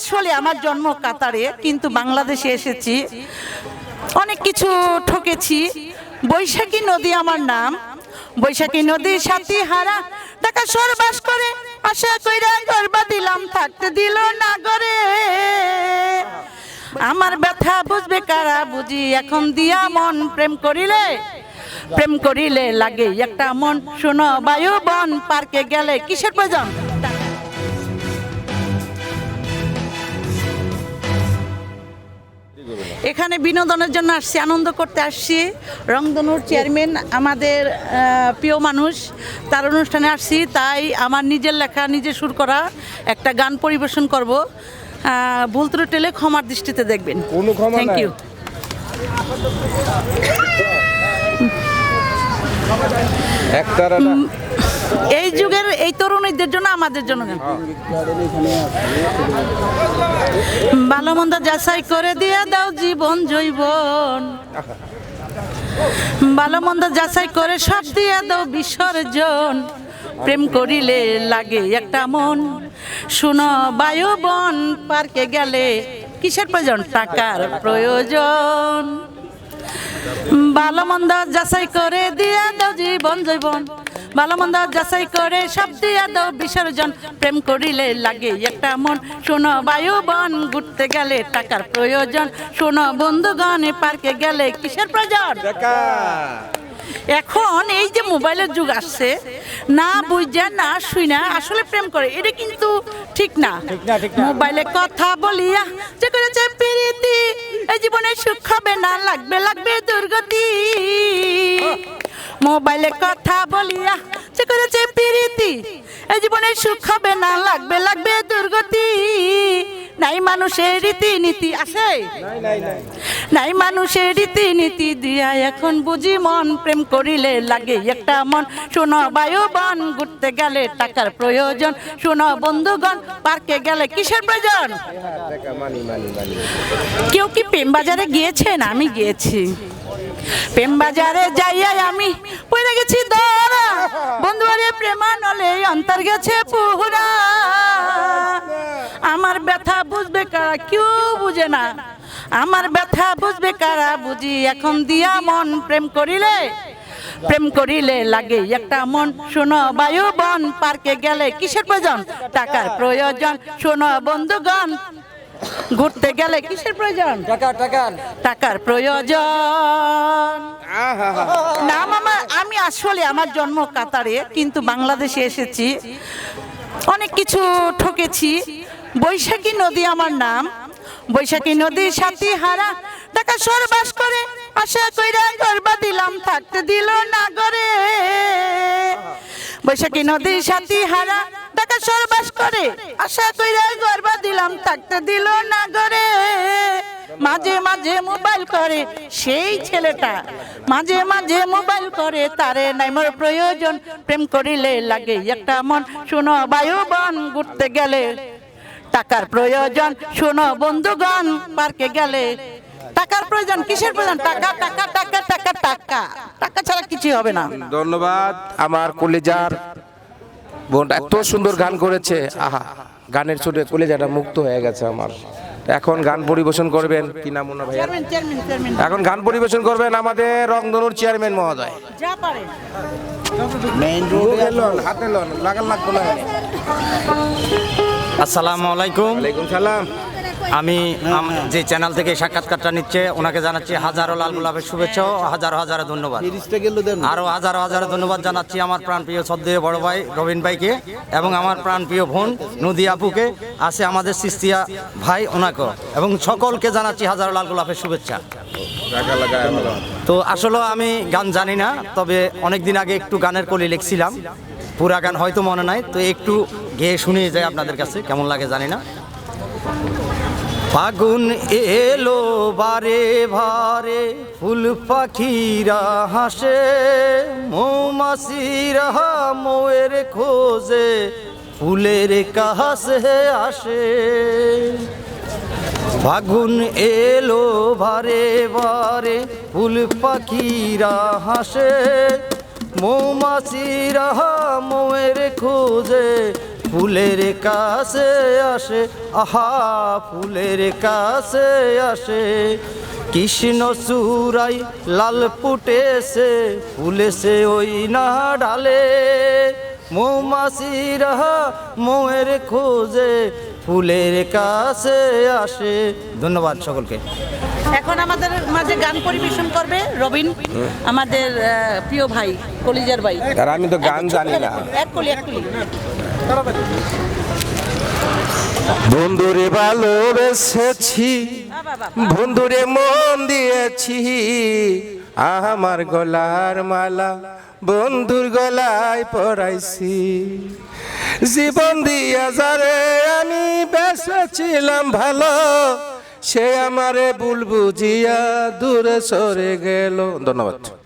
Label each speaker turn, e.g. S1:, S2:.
S1: আসলে আমার জন্ম কাতারে, কিন্তু বাংলাদেশে এসেছি। অনেক কিছু ঠকেছি। বৈশাখী নদী আমার নাম। বৈশাখী নদীর সাথী হারা টাকা সরবাস করে। আশা কইরা গর্বা দিলাম, থাকতে দিল না গরে। আমার ব্যথা বুঝবে কারা বুঝি, এখন দিয়া মন প্রেম করিলে। প্রেম করিলে লাগে একটা মন। শোনো বায়ু বন, পার্কে গেলে কিসের প্রয়োজন? এখানে বিনোদনের জন্য আসছি আনন্দ করতে আসছি। রংধনুর চেয়ারম্যান আমাদের প্রিয় মানুষ তার অনুষ্ঠানে আসছি। তাই আমার নিজের লেখা নিজে সুর করা একটা গান পরিবেশন করব। ভুল ত্রুটেলে ক্ষমার দৃষ্টিতে দেখবেন। থ্যাংক ইউ এই যুগের এই তরুণীদের জন্য, আমাদের জন্য। ভালো মন্দ যাচাই করে দিয়ে দাও জীবন জৈবন। ভালো মন্দ যাচাই করে সব দিয়ে দাও বিসর্জন। প্রেম করিলে লাগে একটা মন। শুনো বায়ু বন, পার্কে গেলে কিসের প্রয়োজন? টাকার প্রয়োজন। ভালো মন্দ যাচাই করে দিয়ে দাও জীবন জৈবন। ভালো মন্দ যাচাই করে সব দিয়া দাও বিসর্জন। প্রেম করিলে লাগে একটা মন। শোনো বায়ু বন ঘুরতে গেলে টাকার প্রয়োজন। শোনো বন্ধুগণ পার্কে গেলে কিসের প্রয়োজন? এখন এই যে মোবাইলের যুগ আসছে না বুঝে না শুই না আসলে প্রেম করে। এটা কিন্তু ঠিক না।
S2: না, ঠিক না।
S1: মোবাইলে কথা বলিয়া যে করেছে প্রীতি এই জীবনে সুখ হবে না লাগবে লাগবে দুর্গতি। মোবাইলে কথা বলিয়া যে করেছে প্রীতি এই জীবনে সুখ হবে না লাগবে লাগবে দুর্গতি। নাই মানুষের রীতিনীতি আছে?
S2: নাই
S1: মানুষের রীতিনীতি দিয়া এখন বুঝি মন প্রেম করিলে লাগে। একটা মন শোনো বায়ু বন ঘুরতে গেলে টাকার প্রয়োজন। শোনো বন্ধুগণ পার্কে গেলে কিসের প্রয়োজন? কেউ কি প্রেম বাজারে গিয়েছেন? আমি গিয়েছি। প্রেম বাজারে যাইয়া আমি পড়ে গেছি দাঁড়া। বন্ধু অন্তর গেছে পুরা। আমার ব্যথা বুঝবে কারা কেউ বুঝে না। আমার ব্যথা বুঝবে কারা বুঝি, এখন দিয়া মন প্রেম করিলে প্রেম করিলে লাগে একটা মন। শোনো বায়ু বন, পার্কে গেলে কিসের প্রয়োজন? টাকার প্রয়োজন। শোনো বন্ধুগণ ঘুরতে গেলে কিসের প্রয়োজন?
S2: টাকা টাকা
S1: টাকার প্রয়োজন।
S2: আহা
S1: না মামা আমি আসলে আমার জন্ম কাতারে কিন্তু বাংলাদেশে এসেছি। অনেক কিছু ঠকেছি। বৈশাখী নদী আমার নাম। বৈশাখী নদীর সাথী হারা টাকা সরবাস করে। আশা কইরা গর্বা দিলাম থাকতে দিল না গরে বৈশাখী নদীর সাথী হারা টাকা সরবাস করে। আশা কইরা গর্বা দিলাম থাকতে দিল না গরে। মাঝে মাঝে মোবাইল করে সেই ছেলেটা। মাঝে মাঝে মোবাইল করে, তারে নাই মোর প্রয়োজন। প্রেম করিলে লাগে একটা মন। শুনো বায়ু বন ঘুরতে গেলে টাকার প্রয়োজন। শুনো বন্ধুগণ, পার্কে গেলে টাকার প্রয়োজন কিসের প্রয়োজন? টাকা টাকা টাকা টাকা টাকা। টাকা ছাড়া কিছুই হবে না।
S2: ধন্যবাদ আমার কলেজার বোনটা এত সুন্দর গান করেছে। আহা গানের সুরে কলেজাটা মুক্ত হয়ে গেছে আমার। এখন গান পরিবেশন করবেন। কি নাম ওনার ভাইয়া
S1: চেয়ারম্যান চেয়ারম্যান চেয়ারম্যান।
S2: এখন গান পরিবেশন করবেন আমাদের রংধনুর চেয়ারম্যান মহোদয়।
S1: যা পারে।
S2: মেইন রোড হাতে লন লাগাল লাগবো না
S3: আসসালামু আলাইকুম।
S2: ওয়ালাইকুম সালাম।
S3: আমি যে চ্যানেল থেকে সাক্ষাৎকারটা নিচ্ছে ওনাকে জানাচ্ছি হাজারো লাল গোলাপের শুভেচ্ছা হাজারো হাজারো ধন্যবাদ। আরও হাজারো হাজারো ধন্যবাদ জানাচ্ছি আমার প্রাণপ্রিয় শ্রদ্ধেয় বড় ভাই রবিন ভাইকে এবং আমার প্রাণপ্রিয় বোন নদী আপুকে আছে আমাদের সিস্তিয়া ভাই ওনাকে এবং সকলকে জানাচ্ছি হাজারো লাল গোলাপের শুভেচ্ছা। তো আসলে আমি গান জানি না তবে অনেক দিন আগে একটু গানের কলি লিখছিলাম। পুরা গান হয়তো মনে নাই তো একটু গেয়ে শুনিয়ে যায় আপনাদের কাছে কেমন লাগে জানি না। ফাগুন এলো বারে ভারে, ফুল পাখিরা হাসে, মৌমাছিরা মোয়ের খোঁজে, ফুলের কাছে আসে। ফাগুন এলো ভারে বারে ফুল পাখিরা হাসে, মৌমাছিরা মোয়ের খোঁজে ফুলের কাছে আসে, আহা, ফুলের কাছে আসে। কৃষ্ণ সুরাই লাল ফুটেছে, ফুলেছে ওই না ডালে মৌমাসিরা মৌয়ের খোঁজে ফুলের কাছে আসে। ধন্যবাদ সকলকে।
S1: এখন আমাদের মাঝে গান পরিবেশন করবে রবিন আমাদের প্রিয় ভাই কলিজার ভাই।
S2: আর আমি তো গান জানি না।
S1: এক কলি এক কলি।
S2: বন্ধুরে ভালোবেসেছি বন্ধুরে মন দিয়েছি আমার গলার মালা বন্ধুর গলায় পড়াইছি জীবন দিয়া যারে আমি বেসেছিলাম ভালো, সে আমারে ভুল বুঝিয়া দূরে সরে গেল। ধন্যবাদ।